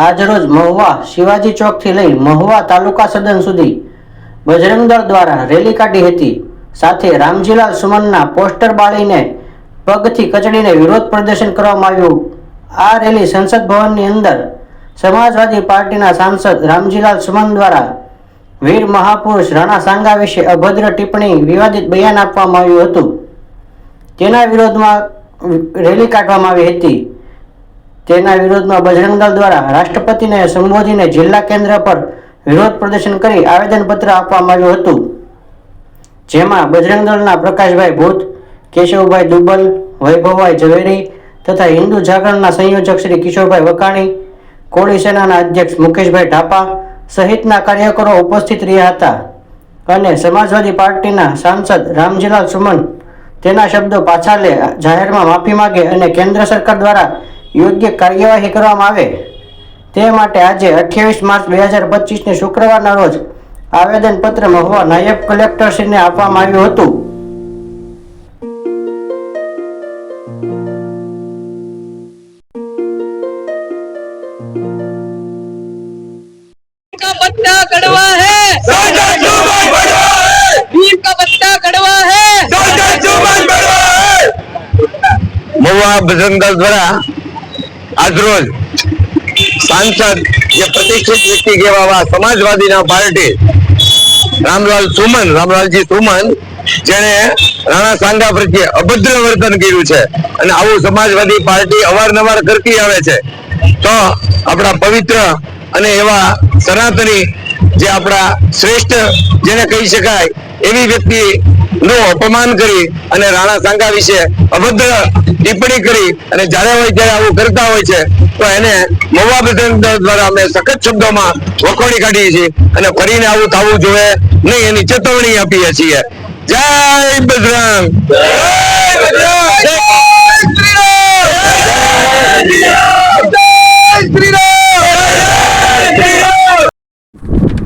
આજરોજ મહુવા શિવાજી ચોકથી લઈ મહુવા તાલુકા સદન સુધી બજરંગ દળ દ્વારા રેલી કાઢી હતી. સાથે રામજીલાલ સુમનના પોસ્ટર બાળીને પગથી કચડીને વિરોધ પ્રદર્શન કરવામાં આવ્યું. આ રેલી સંસદ ભવનની અંદર સમાજવાદી પાર્ટીના સાંસદ રામજીલાલ સુમન દ્વારા વીર મહાપુરુષ રાણા સાંગા વિશે અભદ્ર ટિપ્પણી વિવાદિત બયાન આપવામાં આવ્યું હતું. તેના વિરોધમાં રેલી કાઢવામાં આવી હતી. તેના વિરોધમાં બજરંગ દ્વારા રાષ્ટ્રપતિને સંબોધીને જિલ્લા કેન્દ્ર પર વિરોધ પ્રદર્શન કરી આવેદનપત્ર આપવામાં આવ્યું હતું. જેમાં બજરંગ પ્રકાશભાઈ ભૂત, કેશવભાઈ દુબલ, વૈભવભાઈ ઝવેરી તથા હિન્દુ જાગરણના સંયોજક શ્રી કિશોરભાઈ વકાણી, કોળી સેનાના અધ્યક્ષ મુકેશભાઈ ઢાપા સહિતના કાર્યકરો ઉપસ્થિત રહ્યા હતા અને સમાજવાદી પાર્ટીના સાંસદ રામજીલાલ સુમન તેના શબ્દો પાછા લે, જાહેરમાં માફી માગે અને કેન્દ્ર સરકાર દ્વારા યોગ્ય કાર્યવાહી કરવામાં આવે. તે માટે આજે અઠ્યાવીસ માર્ચ બે હજાર પચીસને શુક્રવારના રોજ આવેદનપત્ર મહુવા નાયબ કલેક્ટરશ્રીને આપવામાં આવ્યું હતું. મહુવા બજરંગ દ્વારા આજરોજ સાંસદ જે પ્રતિષ્ઠિત વ્યક્તિ કહેવાવા સમાજવાદીના પાર્ટી, રામલાલ સુમન, રામલાલજી સુમન જેને રાણા સાંગા પ્રત્યે અભદ્ર વર્તન કર્યું છે અને આવું સમાજવાદી પાર્ટી અવારનવાર કરતી આવે છે. તો આપણા પવિત્ર અને એવા સનાતની જે આપણા શ્રેષ્ઠ જેને કહી શકાય એવી વ્યક્તિ નું અપમાન કરી અને રાણા સાંગા વિશે અભદ્ર ટિપ્પણી કરી અને જ્યારે હોય ત્યારે આવું કરતા હોય છે, તો એને દળ દ્વારા અમે સખત શબ્દોમાં વખોડી કાઢીએ છીએ અને ફરીને આવું થવું જોઈએ નહીં, એની ચેતવણી આપીએ છીએ. જય બજરંગ!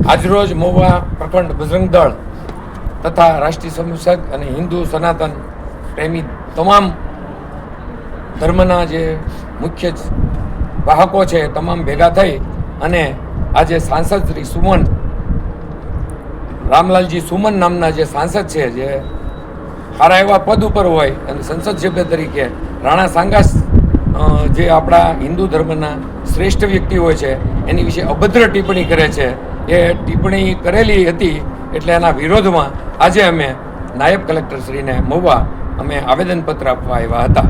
આજરોજ મોવા પ્રખંડ બજરંગ દળ તથા રાષ્ટ્રીય સંસદ અને હિન્દુ સનાતન પ્રેમી તમામ ધર્મના જે મુખ્ય વાહકો છે તમામ ભેગા થઈ અને આજે સાંસદ શ્રી સુમન, રામલાલજી સુમન નામના જે સાંસદ છે, જે સારા એવા પદ ઉપર હોય અને સંસદ સભ્ય તરીકે રાણા સાંગાસ જે આપણા હિન્દુ ધર્મના શ્રેષ્ઠ વ્યક્તિ હોય છે, એની વિશે અભદ્ર ટિપ્પણી કરે છે. એ ટિપ્પણી કરેલી હતી એટલે એના વિરોધમાં આજે અમે નાયબ કલેક્ટરશ્રીને મહુવા અમે આવેદનપત્ર આપવા આવ્યા હતા.